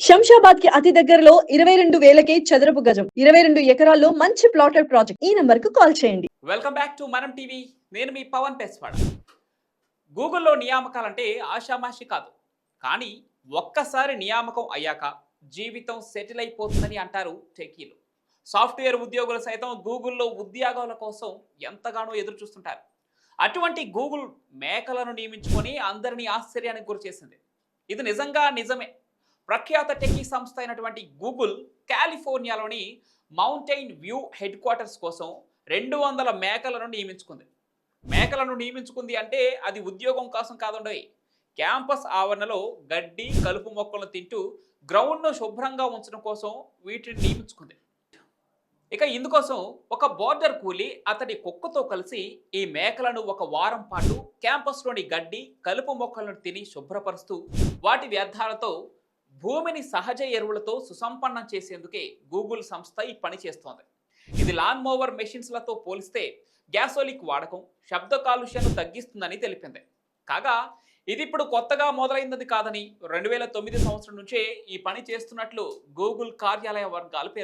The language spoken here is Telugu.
శంషాబాద్కి అతి దగ్గరలో ఇరవై రెండు వేలకే చదరపు గజం ఇరవై రెండు ఎకరాల్లో మంచి ప్లాటెడ్ ప్రాజెక్ట్ ఈ నంబర్కు కాల్ చేయండి. వెల్కమ్ బ్యాక్ టు మనం టీవీ నేను మీ పవన్ పెస్వాడ. గూగుల్లో నియామకాలంటే ఆషామాషి కాదు. కానీ ఒక్కసారి నియామకం అయ్యాక జీవితం సెటిల్ అయిపోతుందని అంటారు టెకీలు. సాఫ్ట్వేర్ ఉద్యోగులు సైతం గూగుల్లో ఉద్యోగాల కోసం ఎంతగానో ఎదురు చూస్తుంటారు. అటువంటి గూగుల్ మేకలను నియమించుకొని అందరినీ ఆశ్చర్యానికి గురి చేసింది. ఇది నిజంగా నిజమే. ప్రఖ్యాత టెక్కీ సంస్థ అయినటువంటి గూగుల్ కాలిఫోర్నియాలోని మౌంటైన్ వ్యూ హెడ్ క్వార్టర్స్ కోసం రెండు వందల మేకలను నియమించుకుంది. మేకలను నియమించుకుంది అంటే అది ఉద్యోగం కోసం కాదుండవి క్యాంపస్ ఆవరణలో గడ్డి కలుపు మొక్కలను తింటూ గ్రౌండ్ను శుభ్రంగా ఉంచడం కోసం వీటిని నియమించుకుంది. ఇక ఇందుకోసం ఒక బోర్డర్ కూలి అతడి కుక్కతో కలిసి ఈ మేకలను ఒక వారం పాటు క్యాంపస్లోని గడ్డి కలుపు మొక్కలను తిని శుభ్రపరుస్తూ వాటి వ్యర్థాలతో భూమిని సహజ ఎరువులతో సుసంపన్నం చేసేందుకే గూగుల్ సంస్థ ఈ పని చేస్తోంది. ఇది లాన్ మోవర్ మెషిన్స్లతో పోలిస్తే గ్యాసోలిక్ వాడకం శబ్ద కాలుష్యాన్ని తగ్గిస్తుందని తెలిపింది. కాగా ఇది ఇప్పుడు కొత్తగా మొదలైంది కాదని రెండు వేల తొమ్మిది సంవత్సరం నుంచే ఈ పని చేస్తున్నట్లు గూగుల్ కార్యాలయ వర్గాలు పేర్కొన్నాయి.